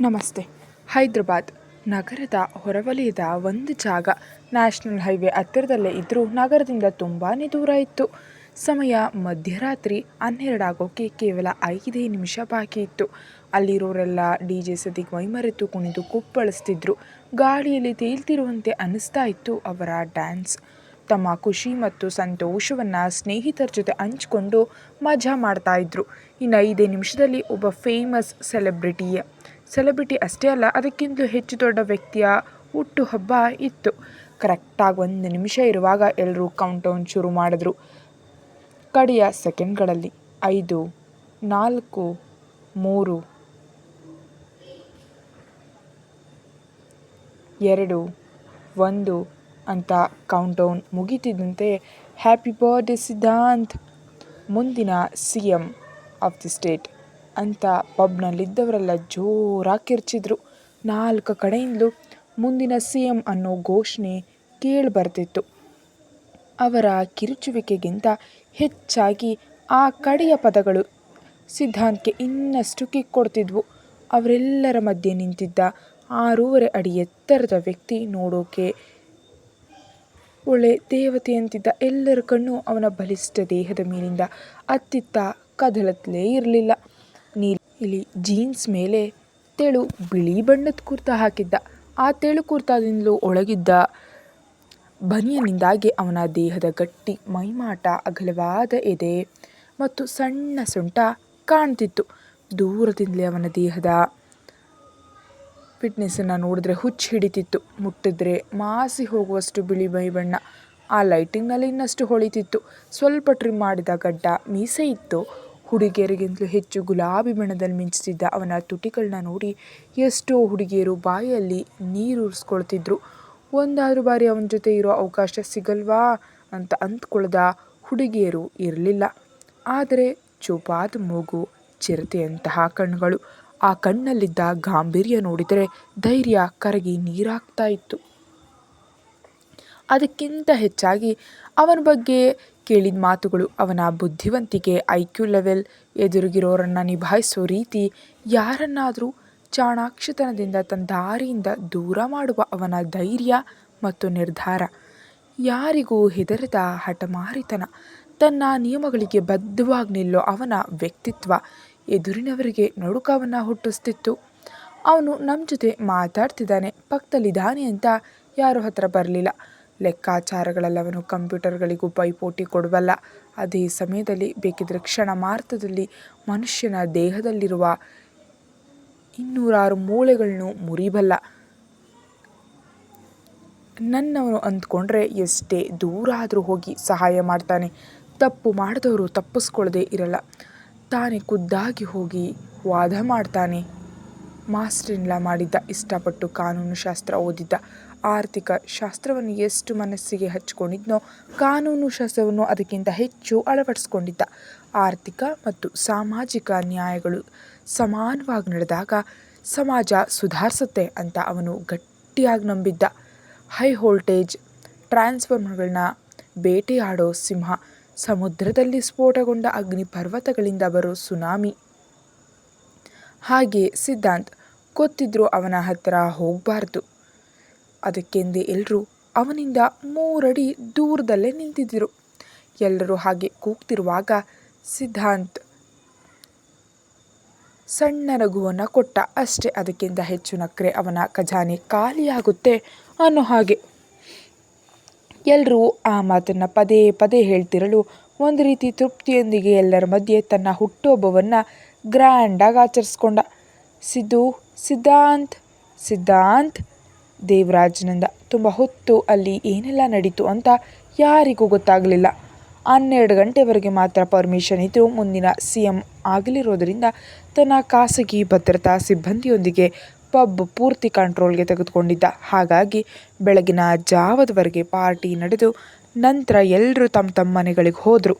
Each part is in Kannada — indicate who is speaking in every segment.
Speaker 1: ನಮಸ್ತೆ. ಹೈದ್ರಾಬಾದ್ ನಗರದ ಹೊರವಲಯದ ಒಂದು ಜಾಗ. ನ್ಯಾಷನಲ್ ಹೈವೇ ಹತ್ತಿರದಲ್ಲೇ ಇದ್ದರೂ ನಗರದಿಂದ ತುಂಬಾ ದೂರ ಇತ್ತು. ಸಮಯ ಮಧ್ಯರಾತ್ರಿ ಹನ್ನೆರಡಾಗೋಕ್ಕೆ ಕೇವಲ ಐದೇ ನಿಮಿಷ ಬಾಕಿ ಇತ್ತು. ಅಲ್ಲಿರೋರೆಲ್ಲ ಡಿ ಜೆ ಸದಿಗೆ ಮೈಮರೆತು ಕುಣಿದು ಕುಪ್ಪಳಿಸ್ತಿದ್ರು. ಗಾಳಿಯಲ್ಲಿ ತೇಲ್ತಿರುವಂತೆ ಅನ್ನಿಸ್ತಾ ಇತ್ತು ಅವರ ಡ್ಯಾನ್ಸ್. ತಮ್ಮ ಖುಷಿ ಮತ್ತು ಸಂತೋಷವನ್ನು ಸ್ನೇಹಿತರ ಜೊತೆ ಹಂಚಿಕೊಂಡು ಮಜಾ ಮಾಡ್ತಾ ಇದ್ರು. ಇನ್ನು ಐದೇ ನಿಮಿಷದಲ್ಲಿ ಒಬ್ಬ ಫೇಮಸ್ ಸೆಲೆಬ್ರಿಟಿಯ ಸೆಲೆಬ್ರಿಟಿ ಅಷ್ಟೇ ಅಲ್ಲ, ಅದಕ್ಕಿಂತಲೂ ಹೆಚ್ಚು ದೊಡ್ಡ ವ್ಯಕ್ತಿಯ ಹುಟ್ಟುಹಬ್ಬ ಇತ್ತು. ಕರೆಕ್ಟಾಗಿ ಒಂದು ನಿಮಿಷ ಇರುವಾಗ ಎಲ್ಲರೂ ಕೌಂಟೌನ್ ಶುರು ಮಾಡಿದ್ರು. ಕಡೆಯ ಸೆಕೆಂಡ್ಗಳಲ್ಲಿ ಐದು, ನಾಲ್ಕು, ಮೂರು, ಎರಡು, ಒಂದು ಅಂತ ಕೌಂಟೌನ್ ಮುಗಿತಿದ್ದಂತೆ ಹ್ಯಾಪಿ ಬರ್ಡೇ ಸಿದ್ಧಾಂತ್ ಮುಂದಿನ C M of the state ಅಂತ ಪಬ್ನಲ್ಲಿದ್ದವರೆಲ್ಲ ಜೋರಾಗಿ ಕಿರ್ಚಿದ್ರು ನಾಲ್ಕು ಕಡೆಯಿಂದಲೂ ಮುಂದಿನ ಸಿ ಎಂ ಅನ್ನೋ ಘೋಷಣೆ ಕೇಳಿ ಬರ್ತಿತ್ತು ಅವರ ಕಿರುಚುವಿಕೆಗಿಂತ ಹೆಚ್ಚಾಗಿ ಆ ಕಡೆಯ ಪದಗಳು ಸಿದ್ಧಾಂತ್ಗೆ ಇನ್ನಷ್ಟು ಕಿಕ್ ಕೊಡ್ತಿದ್ವು ಅವರೆಲ್ಲರ ಮಧ್ಯೆ ನಿಂತಿದ್ದ ಆರೂವರೆ ಅಡಿ ಎತ್ತರದ ವ್ಯಕ್ತಿ ನೋಡೋಕೆ ಒಳ್ಳೆ ದೇವತೆಯಂತಿದ್ದ ಎಲ್ಲರ ಕಣ್ಣು ಅವನ ಬಲಿಷ್ಠ ದೇಹದ ಮೇಲಿಂದ ಅತ್ತಿತ್ತ ಕದಲತ್ತಲೇ ಇರಲಿಲ್ಲ. ಇಲ್ಲಿ ಜೀನ್ಸ್ ಮೇಲೆ ತೆಳು ಬಿಳಿ ಬಣ್ಣದ ಕುರ್ತಾ ಹಾಕಿದ್ದ. ಆ ತೆಳು ಕುರ್ತಾದಿಂದಲೂ ಒಳಗಿದ್ದ ಬನಿಯನಿಂದಾಗಿ ಅವನ ದೇಹದ ಗಟ್ಟಿ ಮೈಮಾಟ ಅಗಲವಾದ ಎದೆ ಮತ್ತು ಸಣ್ಣ ಸೊಂಟ ಕಾಣ್ತಿತ್ತು. ದೂರದಿಂದಲೇ ಅವನ ದೇಹದ ಫಿಟ್ನೆಸ್ಸನ್ನು ನೋಡಿದ್ರೆ ಹುಚ್ಚು ಹಿಡಿತಿತ್ತು. ಮುಟ್ಟಿದ್ರೆ ಮಾಸಿ ಹೋಗುವಷ್ಟು ಬಿಳಿ ಮೈ ಬಣ್ಣ. ಆ ಲೈಟಿಂಗ್ನಲ್ಲಿ ಇನ್ನಷ್ಟು ಹೊಳಿತಿತ್ತು. ಸ್ವಲ್ಪ ಟ್ರಿಮ್ ಮಾಡಿದ ಗಡ್ಡ ಮೀಸೆ ಇತ್ತು. ಹುಡುಗಿಯರಿಗಿಂತಲೂ ಹೆಚ್ಚು ಗುಲಾಬಿ ಬಣ್ಣದಲ್ಲಿ ಮಿಂಚುತ್ತಿದ್ದ ಅವನ ತುಟಿಗಳನ್ನ ನೋಡಿ ಎಷ್ಟೋ ಹುಡುಗಿಯರು ಬಾಯಲ್ಲಿ ನೀರೂರಿಸ್ಕೊಳ್ತಿದ್ರು ಒಂದಾದರೂ ಬಾರಿ ಅವನ ಜೊತೆ ಇರೋ ಅವಕಾಶ ಸಿಗಲ್ವಾ ಅಂತ ಅಂದ್ಕೊಳ್ದ ಹುಡುಗಿಯರು ಇರಲಿಲ್ಲ. ಆದರೆ ಚೂಪಾದ ಮೂಗು, ಚಿರತೆಯಂತಹ ಕಣ್ಣುಗಳು, ಆ ಕಣ್ಣಲ್ಲಿದ್ದ ಗಾಂಭೀರ್ಯ ನೋಡಿದರೆ ಧೈರ್ಯ ಕರಗಿ ನೀರಾಗ್ತಾ ಇತ್ತು. ಅದಕ್ಕಿಂತ ಹೆಚ್ಚಾಗಿ ಅವನ ಬಗ್ಗೆ ಕೇಳಿದ ಮಾತುಗಳು ಅವನ ಬುದ್ಧಿವಂತಿಕೆ ಐ ಕ್ಯೂ ಲೆವೆಲ್ ಎದುರಿಗಿರೋರನ್ನು ನಿಭಾಯಿಸೋ ರೀತಿ ಯಾರನ್ನಾದರೂ ಚಾಣಾಕ್ಷತನದಿಂದ ತನ್ನ ದಾರಿಯಿಂದ ದೂರ ಮಾಡುವ ಅವನ ಧೈರ್ಯ ಮತ್ತು ನಿರ್ಧಾರ. ಯಾರಿಗೂ ಹೆದರದ ಹಠಮಾರಿತನ, ತನ್ನ ನಿಯಮಗಳಿಗೆ ಬದ್ಧವಾಗಿ ನಿಲ್ಲೋ ಅವನ ವ್ಯಕ್ತಿತ್ವ ಎದುರಿನವರಿಗೆ ನಡುಕವನ್ನು ಹುಟ್ಟಿಸ್ತಿತ್ತು. ಅವನು ನಮ್ಮ ಜೊತೆ ಮಾತಾಡ್ತಿದ್ದಾನೆ, ಪಕ್ಕದಲ್ಲಿದ್ದಾನೆ ಅಂತ ಯಾರೂ ಹತ್ರ ಬರಲಿಲ್ಲ. ಲೆಕ್ಕಾಚಾರಗಳಲ್ಲಿ ಅವನು ಕಂಪ್ಯೂಟರ್ಗಳಿಗೂ ಪೈಪೋಟಿ ಕೊಡಬಲ್ಲ ಅದೇ ಸಮಯದಲ್ಲಿ ಬೇಕಿದ್ದರೆ ಕ್ಷಣ ಮಾತ್ರದಲ್ಲಿ ಮನುಷ್ಯನ ದೇಹದಲ್ಲಿರುವ ಇನ್ನೂರಾರು ಮೂಳೆಗಳನ್ನು ಮುರಿಬಲ್ಲ. ನನ್ನವನು ಅಂದ್ಕೊಂಡ್ರೆ ಎಷ್ಟೇ ದೂರ ಆದರೂ ಹೋಗಿ ಸಹಾಯ ಮಾಡ್ತಾನೆ. ತಪ್ಪು ಮಾಡಿದವರು ತಪ್ಪಿಸ್ಕೊಳ್ಳದೆ ಇರಲ್ಲ. ತಾನೇ ಖುದ್ದಾಗಿ ಹೋಗಿ ವಾದ ಮಾಡ್ತಾನೆ. ಮಾಸ್ಟ್ರಿನ್ಲ ಮಾಡಿದ್ದ ಇಷ್ಟಪಟ್ಟು ಕಾನೂನು ಶಾಸ್ತ್ರ ಓದಿದ್ದ. ಆರ್ಥಿಕ ಶಾಸ್ತ್ರವನ್ನು ಎಷ್ಟು ಮನಸ್ಸಿಗೆ ಹಚ್ಚಿಕೊಂಡಿದ್ನೋ ಕಾನೂನು ಶಾಸ್ತ್ರವನ್ನು ಅದಕ್ಕಿಂತ ಹೆಚ್ಚು ಅಳವಡಿಸ್ಕೊಂಡಿದ್ದ. ಆರ್ಥಿಕ ಮತ್ತು ಸಾಮಾಜಿಕ ನ್ಯಾಯಗಳು ಸಮಾನವಾಗಿ ನಡೆದಾಗ ಸಮಾಜ ಸುಧಾರಿಸುತ್ತೆ ಅಂತ ಅವನು ಗಟ್ಟಿಯಾಗಿ ನಂಬಿದ್ದ. ಹೈ ವೋಲ್ಟೇಜ್ ಟ್ರಾನ್ಸ್ಫಾರ್ಮರ್ಗಳನ್ನ ಬೇಟೆಯಾಡೋ ಸಿಂಹ ಸಮುದ್ರದಲ್ಲಿ ಸ್ಫೋಟಗೊಂಡ ಅಗ್ನಿ ಪರ್ವತಗಳಿಂದ ಬರೋ ಸುನಾಮಿ. ಹಾಗೆ ಸಿದ್ಧಾಂತ್, ಗೊತ್ತಿದ್ರೂ ಅವನ ಹತ್ತಿರ ಹೋಗಬಾರ್ದು. ಅದಕ್ಕೆಂದೇ ಎಲ್ಲರೂ ಅವನಿಂದ ಮೂರಡಿ ದೂರದಲ್ಲೇ ನಿಂತಿದ್ದರು. ಎಲ್ಲರೂ ಹಾಗೆ ಕೂಗ್ತಿರುವಾಗ ಸಿದ್ಧಾಂತ್ ಸಣ್ಣ ರಘುವನ್ನು ಕೊಟ್ಟ. ಅಷ್ಟೇ, ಅದಕ್ಕಿಂತ ಹೆಚ್ಚು ನಕ್ರೆ ಅವನ ಖಜಾನೆ ಖಾಲಿಯಾಗುತ್ತೆ ಅನ್ನೋ ಹಾಗೆ. ಎಲ್ಲರೂ ಆ ಮಾತನ್ನು ಪದೇ ಪದೇ ಹೇಳ್ತಿರಲು ಒಂದು ರೀತಿ ತೃಪ್ತಿಯೊಂದಿಗೆ ಎಲ್ಲರ ಮಧ್ಯೆ ತನ್ನ ಹುಟ್ಟುಹಬ್ಬವನ್ನು ಗ್ರ್ಯಾಂಡಾಗಿ ಆಚರಿಸ್ಕೊಂಡ. ಸಿದ್ದು, ಸಿದ್ಧಾಂತ್ ಸಿದ್ಧಾಂತ್ ದೇವರಾಜ್ನಿಂದ, ತುಂಬ ಹೊತ್ತು ಅಲ್ಲಿ ಏನೆಲ್ಲ ನಡೀತು ಅಂತ ಯಾರಿಗೂ ಗೊತ್ತಾಗಲಿಲ್ಲ. ಹನ್ನೆರಡು ಗಂಟೆವರೆಗೆ ಮಾತ್ರ ಪರ್ಮಿಷನ್ ಇದ್ದು ಮುಂದಿನ ಸಿ ಎಂ ಆಗಲಿರೋದರಿಂದ ತನ್ನ ಖಾಸಗಿ ಭದ್ರತಾ ಸಿಬ್ಬಂದಿಯೊಂದಿಗೆ ಪಬ್ ಪೂರ್ತಿ ಕಂಟ್ರೋಲ್ಗೆ ತೆಗೆದುಕೊಂಡಿದ್ದ. ಹಾಗಾಗಿ ಬೆಳಗಿನ ಜಾವದವರೆಗೆ ಪಾರ್ಟಿ ನಡೆದು ನಂತರ ಎಲ್ಲರೂ ತಮ್ಮ ತಮ್ಮ ಮನೆಗಳಿಗೆ ಹೋದರು.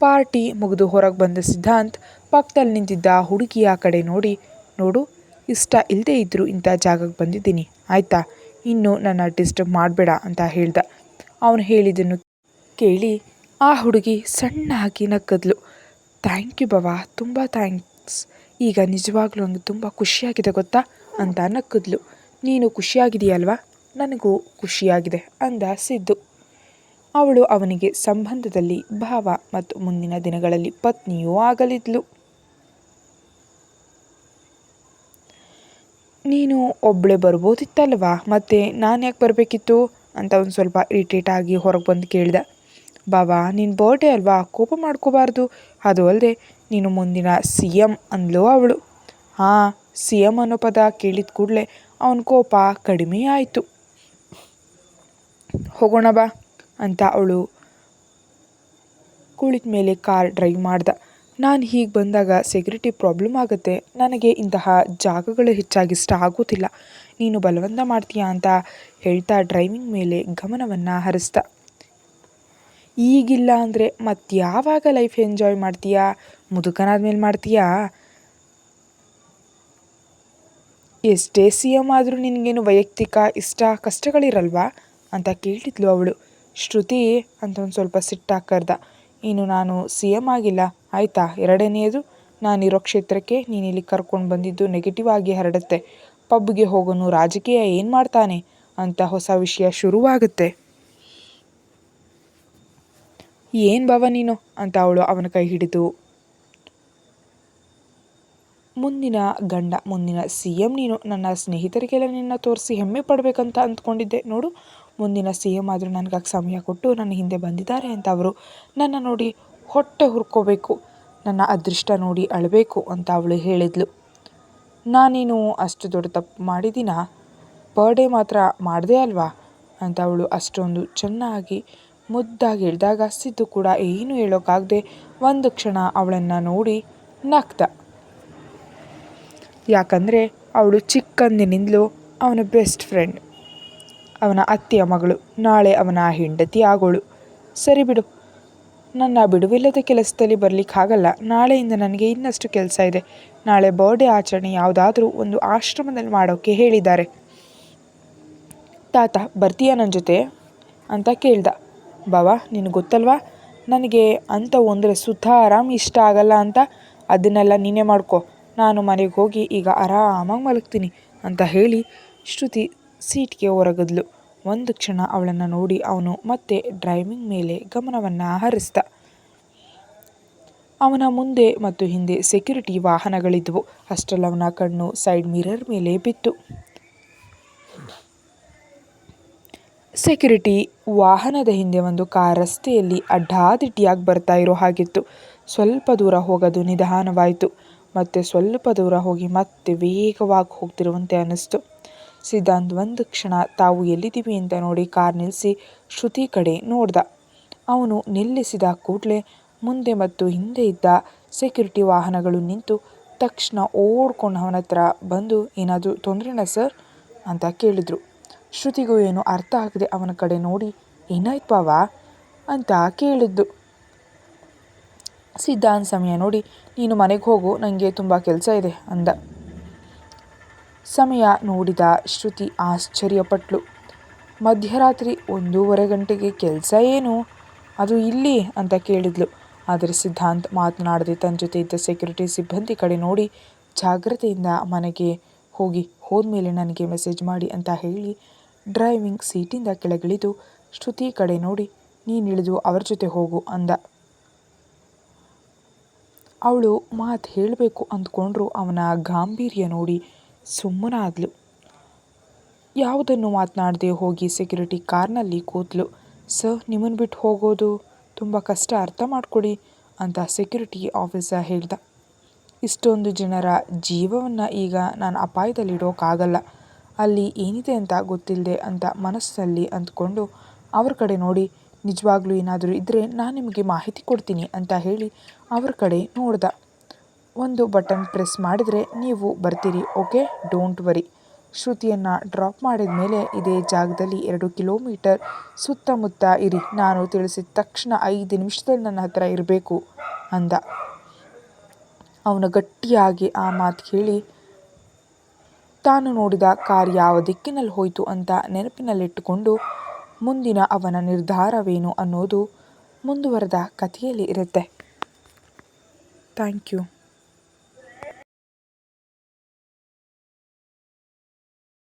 Speaker 1: ಪಾರ್ಟಿ ಮುಗಿದು ಹೊರಗೆ ಬಂದ ಸಿದ್ಧಾಂತ್ ಪಕ್ಕದಲ್ಲಿ ನಿಂತಿದ್ದ ಹುಡುಗಿಯ ಕಡೆ ನೋಡಿ, ನೋಡು ಇಷ್ಟ ಇಲ್ಲದೆ ಇದ್ದರೂ ಇಂಥ ಜಾಗಕ್ಕೆ ಬಂದಿದ್ದೀನಿ. ಆಯಿತಾ? ಇನ್ನು ನನ್ನ ಡಿಸ್ಟರ್ಬ್ ಮಾಡಬೇಡ ಅಂತ ಹೇಳ್ದ. ಅವನು ಹೇಳಿದ್ದನ್ನು ಕೇಳಿ ಆ ಹುಡುಗಿ ಸಣ್ಣಾಗಿ ನಕ್ಕದ್ಲು. ಥ್ಯಾಂಕ್ ಯು ಬಾವ, ತುಂಬ ಥ್ಯಾಂಕ್ಸ್. ಈಗ ನಿಜವಾಗ್ಲೂ ನನಗೆ ತುಂಬ ಖುಷಿಯಾಗಿದೆ ಗೊತ್ತಾ? ಅಂತ ನಕ್ಕದ್ಲು. ನೀನು ಖುಷಿಯಾಗಿದೆಯಲ್ವಾ ನನಗೂ ಖುಷಿಯಾಗಿದೆ ಅಂದ ಸಿದ್ದು. ಅವಳು ಅವನಿಗೆ ಸಂಬಂಧದಲ್ಲಿ ಭಾವ ಮತ್ತು ಮುಂದಿನ ದಿನಗಳಲ್ಲಿ ಪತ್ನಿಯೂ ಆಗಲಿದ್ಲು. ನೀನು ಒಬ್ಬಳೇ ಬರ್ಬೋದಿತ್ತಲ್ವಾ? ಮತ್ತೆ ನಾನು ಯಾಕೆ ಬರಬೇಕಿತ್ತು? ಅಂತ ಒಂದು ಸ್ವಲ್ಪ ಇರಿಟೇಟ್ ಆಗಿ ಹೊರಗೆ ಬಂದು ಕೇಳಿದ. ಬಾಬಾ ನಿನ್ನ ಬರ್ಡೇ ಅಲ್ವಾ? ಕೋಪ ಮಾಡ್ಕೋಬಾರ್ದು. ಅದು ಅಲ್ಲದೆ ನೀನು ಮುಂದಿನ ಸಿ ಎಂ ಅಂದ್ಲು ಅವಳು. ಹಾಂ ಸಿ ಎಂ ಅನ್ನೋ ಪದ ಕೇಳಿದ ಕೂಡಲೇ ಅವನ ಕೋಪ ಕಡಿಮೆ ಆಯಿತು. ಹೋಗೋಣ ಬಾ, ಅಂತ ಅವಳು ಕುಳಿತ ಮೇಲೆ ಕಾರ್ ಡ್ರೈವ್ ಮಾಡ್ದ. ನಾನು ಹೀಗೆ ಬಂದಾಗ ಸೆಕ್ಯುರಿಟಿ ಪ್ರಾಬ್ಲಮ್ ಆಗುತ್ತೆ. ನನಗೆ ಇಂತಹ ಜಾಗಗಳು ಹೆಚ್ಚಾಗಿ ಇಷ್ಟ ಆಗೋದಿಲ್ಲ. ನೀನು ಬಲವಂತ ಮಾಡ್ತೀಯಾ ಅಂತ ಹೇಳ್ತಾ ಡ್ರೈವಿಂಗ್ ಮೇಲೆ ಗಮನವನ್ನು ಹರಿಸ್ದ. ಈಗಿಲ್ಲ ಅಂದರೆ ಮತ್ತೆ ಯಾವಾಗ ಲೈಫ್ ಎಂಜಾಯ್ ಮಾಡ್ತೀಯಾ? ಮುದುಕನಾದ ಮೇಲೆ ಮಾಡ್ತೀಯಾ? ಎಷ್ಟೇ ಸಿ ಎಂ ಆದರೂ ನಿನಗೇನು ವೈಯಕ್ತಿಕ ಇಷ್ಟ ಕಷ್ಟಗಳಿರಲ್ವಾ? ಅಂತ ಕೇಳಿದ್ಲು ಅವಳು. ಶ್ರುತಿ ಅಂತ ಒಂದು ಸ್ವಲ್ಪ ಸಿಟ್ಟಾಗಿ ಕರೆದ. ಇನ್ನು ನಾನು ಸಿ ಎಂ ಆಗಿಲ್ಲ. ಆಯಿತಾ? ಎರಡನೆಯದು ನಾನಿರೋ ಕ್ಷೇತ್ರಕ್ಕೆ ನೀನು ಇಲ್ಲಿ ಕರ್ಕೊಂಡು ಬಂದಿದ್ದು ನೆಗೆಟಿವ್ ಆಗಿ ಹರಡುತ್ತೆ. ಪಬ್ಗೆ ಹೋಗೋನು ರಾಜಕೀಯ ಏನು ಮಾಡ್ತಾನೆ? ಅಂತ ಹೊಸ ವಿಷಯ ಶುರುವಾಗುತ್ತೆ. ಏನು ಬಾವ ನೀನು? ಅಂತ ಅವಳು ಅವನ ಕೈ ಹಿಡಿದು. ಮುಂದಿನ ಗಂಡ, ಮುಂದಿನ ಸಿ ಎಂ ನೀನು. ನನ್ನ ಸ್ನೇಹಿತರಿಗೆಲ್ಲ ನಿನ್ನ ತೋರಿಸಿ ಹೆಮ್ಮೆ ಪಡಬೇಕಂತ ಅಂದ್ಕೊಂಡಿದ್ದೆ. ನೋಡು, ಮುಂದಿನ ಸಿ ಎಂ ಆದರೂ ನನಗಾಗಿ ಸಮಯ ಕೊಟ್ಟು ನನ್ನ ಹಿಂದೆ ಬಂದಿದ್ದಾರೆ ಅಂತ ಅವರು. ನನ್ನ ನೋಡಿ ಹೊಟ್ಟೆ ಹುರ್ಕೋಬೇಕು. ನನ್ನ ಅದೃಷ್ಟ ನೋಡಿ ಅಳಬೇಕು ಅಂತ ಅವಳು ಹೇಳಿದ್ಲು. ನಾನೇನು ಅಷ್ಟು ದೊಡ್ಡ ತಪ್ಪು ಮಾಡಿದ್ದೀನ? ಬರ್ಡೇ ಮಾತ್ರ ಮಾಡಿದೆ ಅಲ್ವಾ? ಅಂತ ಅವಳು ಅಷ್ಟೊಂದು ಚೆನ್ನಾಗಿ ಮುದ್ದಾಗಿ ಹೇಳಿದಾಗ ಸಿದ್ದು ಕೂಡ ಏನು ಹೇಳೋಕ್ಕಾಗದೆ ಒಂದು ಕ್ಷಣ ಅವಳನ್ನು ನೋಡಿ ನಗ್ದ. ಯಾಕಂದರೆ ಅವಳು ಚಿಕ್ಕಂದಿನಿಂದಲೂ ಅವನ ಬೆಸ್ಟ್ ಫ್ರೆಂಡ್ ಅವನ ಅತ್ತೆಯ ಮಗಳು. ನಾಳೆ ಅವನ ಹೆಂಡತಿ ಆಗೋಳು. ಸರಿ ಬಿಡು. ನನ್ನ ಬಿಡುವಿಲ್ಲದ ಕೆಲಸದಲ್ಲಿ ಬರಲಿಕ್ಕಾಗಲ್ಲ ನಾಳೆಯಿಂದ ನನಗೆ ಇನ್ನಷ್ಟು ಕೆಲಸ ಇದೆ. ನಾಳೆ ಬರ್ಡೇ ಆಚರಣೆ ಯಾವುದಾದ್ರೂ ಒಂದು ಆಶ್ರಮದಲ್ಲಿ ಮಾಡೋಕ್ಕೆ ಹೇಳಿದ್ದಾರೆ. ತಾತ, ಬರ್ತೀಯ ನನ್ನ ಜೊತೆ? ಅಂತ ಕೇಳ್ದ. ಬಾವಾ ನಿನಗೆ ಗೊತ್ತಲ್ವಾ? ನನಗೆ ಅಂತ ಒಂದರೆ ಸುತ್ತ ಆರಾಮ್ ಇಷ್ಟ ಆಗಲ್ಲ ಅಂತ. ಅದನ್ನೆಲ್ಲ ನೀನೇ ಮಾಡ್ಕೊ. ನಾನು ಮನೆಗೆ ಹೋಗಿ ಈಗ ಆರಾಮಾಗಿ ಮಲಗ್ತೀನಿ ಅಂತ ಹೇಳಿ ಶ್ರುತಿ ಸೀಟ್ಗೆ ಹೊರಗದ್ಲು. ಒಂದು ಕ್ಷಣ ಅವಳನ್ನು ನೋಡಿ ಅವನು ಮತ್ತೆ ಡ್ರೈವಿಂಗ್ ಮೇಲೆ ಗಮನವನ್ನು ಹರಿಸ್ದ. ಅವನ ಮುಂದೆ ಮತ್ತು ಹಿಂದೆ ಸೆಕ್ಯೂರಿಟಿ ವಾಹನಗಳಿದ್ದವು ಅಷ್ಟರಲ್ಲಿ ಅವನ ಕಣ್ಣು ಸೈಡ್ ಮಿರರ್ ಮೇಲೆ ಬಿತ್ತು. ಸೆಕ್ಯುರಿಟಿ ವಾಹನದ ಹಿಂದೆ ಒಂದು ಕಾರ್ ರಸ್ತೆಯಲ್ಲಿ ಅಡ್ಡಾದಿಟ್ಟಿಯಾಗಿ ಬರ್ತಾ ಇರೋ ಹಾಗಿತ್ತು. ಸ್ವಲ್ಪ ದೂರ ಹೋಗೋದು ನಿಧಾನವಾಯಿತು. ಮತ್ತೆ ಸ್ವಲ್ಪ ದೂರ ಹೋಗಿ ಮತ್ತೆ ವೇಗವಾಗಿ ಹೋಗ್ತಿರುವಂತೆ ಅನ್ನಿಸ್ತು. ಸಿದ್ಧಾಂತ್ ಒಂದು ಕ್ಷಣ, ತಾವು ಎಲ್ಲಿದ್ದೀವಿ ಅಂತ ನೋಡಿ ಕಾರ್ ನಿಲ್ಲಿಸಿ ಶ್ರುತಿ ಕಡೆ ನೋಡ್ದ. ಅವನು ನಿಲ್ಲಿಸಿದ ಕೂಡಲೇ ಮುಂದೆ ಮತ್ತು ಹಿಂದೆ ಇದ್ದ ಸೆಕ್ಯೂರಿಟಿ ವಾಹನಗಳು ನಿಂತು ತಕ್ಷಣ ಓಡ್ಕೊಂಡು ಅವನ ಹತ್ರ ಬಂದು, ಏನಾದರೂ ತೊಂದರೆನಾ ಸರ್? ಅಂತ ಕೇಳಿದರು. ಶ್ರುತಿಗೂ ಏನು ಅರ್ಥ ಆಗದೆ ಅವನ ಕಡೆ ನೋಡಿ, ಏನಾಯ್ತು ಬಾವ ಅಂತ ಕೇಳಿದ್ದು. ಸಿದ್ಧಾಂತ್ ಸಮಯ ನೋಡಿ, ನೀನು ಮನೆಗೆ ಹೋಗು ನನಗೆ ತುಂಬ ಕೆಲಸ ಇದೆ, ಅಂದ. ಸಮಯ ನೋಡಿದ ಶ್ರುತಿ ಆಶ್ಚರ್ಯಪಟ್ಲು. ಮಧ್ಯರಾತ್ರಿ ಒಂದೂವರೆ ಗಂಟೆಗೆ ಕೆಲಸ ಏನು? ಅದು ಇಲ್ಲಿ ಅಂತ ಕೇಳಿದ್ಲು. ಆದರೆ ಸಿದ್ಧಾಂತ್ ಮಾತನಾಡದೆ ತನ್ನ ಜೊತೆ ಇದ್ದ ಸೆಕ್ಯೂರಿಟಿ ಸಿಬ್ಬಂದಿ ಕಡೆ ನೋಡಿ ಜಾಗ್ರತೆಯಿಂದ ಮನೆಗೆ ಹೋಗಿ, ಹೋದ್ಮೇಲೆ ನನಗೆ ಮೆಸೇಜ್ ಮಾಡಿ ಅಂತ ಹೇಳಿ ಡ್ರೈವಿಂಗ್ ಸೀಟಿಂದ ಕೆಳಗಿಳಿದು ಶ್ರುತಿ ಕಡೆ ನೋಡಿ ನೀನಿಳಿದು ಅವರ ಜೊತೆ ಹೋಗು ಅಂದ. ಅವಳು ಮಾತು ಹೇಳಬೇಕು ಅಂದ್ಕೊಂಡ್ರು ಅವನ ಗಾಂಭೀರ್ಯ ನೋಡಿ ಸುಮ್ಮನಾದ್ಲು. ಯಾವುದನ್ನು ಮಾತನಾಡದೆ ಹೋಗಿ ಸೆಕ್ಯೂರಿಟಿ ಕಾರ್ನಲ್ಲಿ ಕೂತ್ಲು ಸರ್ ನಿಮ್ಮನ್ನು ಬಿಟ್ಟು ಹೋಗೋದು ತುಂಬ ಕಷ್ಟ, ಅರ್ಥ ಮಾಡಿಕೊಡಿ ಅಂತ ಸೆಕ್ಯೂರಿಟಿ ಆಫೀಸರ್ ಹೇಳ್ದ. ಇಷ್ಟೊಂದು ಜನರ ಜೀವವನ್ನು ಈಗ ನಾನು ಅಪಾಯದಲ್ಲಿಡೋಕ್ಕಾಗಲ್ಲ ಅಲ್ಲಿ ಏನಿದೆ ಅಂತ ಗೊತ್ತಿಲ್ಲದೆ ಅಂತ ಮನಸ್ಸಲ್ಲಿ ಅಂದ್ಕೊಂಡು ಅವ್ರ ಕಡೆ ನೋಡಿ, ನಿಜವಾಗ್ಲೂ ಏನಾದರೂ ಇದ್ದರೆ ನಾನು ನಿಮಗೆ ಮಾಹಿತಿ ಕೊಡ್ತೀನಿ ಅಂತ ಹೇಳಿ ಅವ್ರ ಕಡೆ ನೋಡ್ದ. ಒಂದು ಬಟನ್ ಪ್ರೆಸ್ ಮಾಡಿದರೆ ನೀವು ಬರ್ತೀರಿ, ಓಕೆ? Don't worry. ಶ್ರುತಿಯನ್ನು ಡ್ರಾಪ್ ಮಾಡಿದ ಮೇಲೆ ಇದೇ ಜಾಗದಲ್ಲಿ ಎರಡು ಕಿಲೋಮೀಟರ್ ಸುತ್ತಮುತ್ತ ಇರಿ. ನಾನು ತಿಳಿಸಿದ ತಕ್ಷಣ ಐದು ನಿಮಿಷದಲ್ಲಿ ನನ್ನ ಹತ್ರ ಇರಬೇಕು ಅಂದ. ಅವನು ಗಟ್ಟಿಯಾಗಿ ಆ ಮಾತು ಕೇಳಿ ತಾನು ನೋಡಿದ ಕಾರ್ ಯಾವ ದಿಕ್ಕಿನಲ್ಲಿ ಹೋಯಿತು ಅಂತ ನೆನಪಿನಲ್ಲಿಟ್ಟುಕೊಂಡು ಮುಂದಿನ ಅವನ ನಿರ್ಧಾರವೇನು ಅನ್ನೋದು ಮುಂದುವರೆದ ಕಥೆಯಲ್ಲಿ ಇರುತ್ತೆ. Thank you.